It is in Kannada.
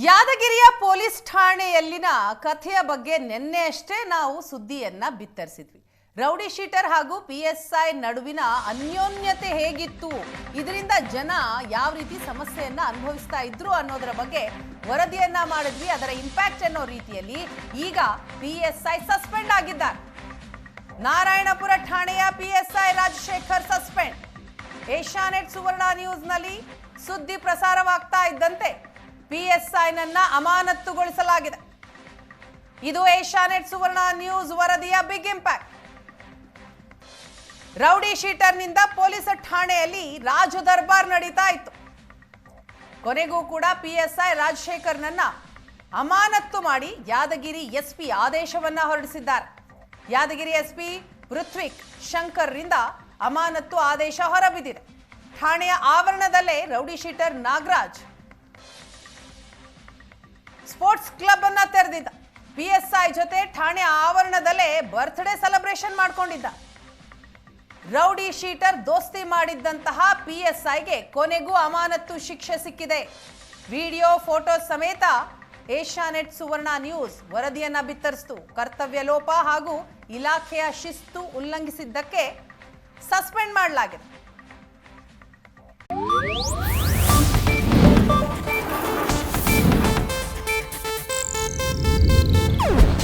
ಯಾದಗಿರಿಯ ಪೊಲೀಸ್ ಠಾಣೆಯಲ್ಲಿನ ಕಥೆಯ ಬಗ್ಗೆ ನಿನ್ನೆಯಷ್ಟೇ ನಾವು ಸುದ್ದಿಯನ್ನ ಬಿತ್ತರಿಸಿದ್ವಿ. ರೌಡಿ ಶೀಟರ್ ಹಾಗೂ ಪಿ ಎಸ್ ಐ ನಡುವಿನ ಅನ್ಯೋನ್ಯತೆ ಹೇಗಿತ್ತು? ಇದರಿಂದ ಜನ ಯಾವ ರೀತಿ ಸಮಸ್ಯೆಯನ್ನ ಅನುಭವಿಸ್ತಾ ಇದ್ರು ಅನ್ನೋದರ ಬಗ್ಗೆ ವರದಿಯನ್ನ ಮಾಡಿದ್ವಿ. ಅದರ ಇಂಪ್ಯಾಕ್ಟ್ ಅನ್ನೋ ರೀತಿಯಲ್ಲಿ ಈಗ ಪಿ ಎಸ್ ಐ ಸಸ್ಪೆಂಡ್ ಆಗಿದ್ದಾರೆ. ನಾರಾಯಣಪುರ ಠಾಣೆಯ P S I Rajashekhar suspend Asianet Suvarna ನ್ಯೂಸ್ನಲ್ಲಿ ಸುದ್ದಿ ಪ್ರಸಾರವಾಗ್ತಾ ಇದ್ದಂತೆ. ಪಿಎಸ್ಐನನ್ನ ಅಮಾನತ್ತುಗೊಳಿಸಲಾಗಿದೆ. ಇದು ಏಷ್ಯಾನೆಟ್ ಸುವರ್ಣ ನ್ಯೂಸ್ ವರದಿಯ ಬಿಗ್ ಇಂಪ್ಯಾಕ್ಟ್. ರೌಡಿ ಶೀಟರ್ನಿಂದ ಪೊಲೀಸ್ ಠಾಣೆಯಲ್ಲಿ ರಾಜ ದರ್ಬಾರ್ ನಡೀತಾ ಇತ್ತು. ಕೊನೆಗೂ ಕೂಡ ಪಿಎಸ್ಐ ರಾಜಶೇಖರ್ನನ್ನ ಅಮಾನತ್ತು ಮಾಡಿ ಯಾದಗಿರಿ ಎಸ್ಪಿ ಆದೇಶವನ್ನ ಹೊರಡಿಸಿದ್ದಾರೆ. ಯಾದಗಿರಿ ಎಸ್ಪಿ ಪೃಥ್ವಿಕ್ ಶಂಕರ್ರಿಂದ ಅಮಾನತ್ತು ಆದೇಶ ಹೊರಬಿದ್ದಿದೆ. ಠಾಣೆಯ ಆವರಣದಲ್ಲೇ rowdy sheeter Nagaraj sports club ಅನ್ನ ತೆರೆದಿದ್ದ. ಪಿ ಎಸ್ ಐ ಜೊತೆ ಠಾಣೆ ಆವರಣದಲ್ಲೇ ಬರ್ತ್ಡೇ ಸೆಲೆಬ್ರೇಷನ್ ಮಾಡ್ಕೊಂಡಿದ್ದ. ರೌಡಿ ಶೀಟರ್ ದೋಸ್ತಿ ಮಾಡಿದ್ದಂತಹ ಪಿ ಎಸ್ ಐಗೆ ಕೊನೆಗೂ ಅಮಾನತ್ತು ಶಿಕ್ಷೆ ಸಿಕ್ಕಿದೆ. ವಿಡಿಯೋ, ಫೋಟೋ ಸಮೇತ ಏಷ್ಯಾನೆಟ್, ಸುವರ್ಣ ನ್ಯೂಸ್ ವರದಿಯನ್ನ ಬಿತ್ತರಿಸಿತು. ಕರ್ತವ್ಯ ಲೋಪ ಹಾಗೂ ಇಲಾಖೆಯ ಶಿಸ್ತು ಉಲ್ಲಂಘಿಸಿದ್ದಕ್ಕೆ ಸಸ್ಪೆಂಡ್ ಮಾಡಲಾಗಿದೆ.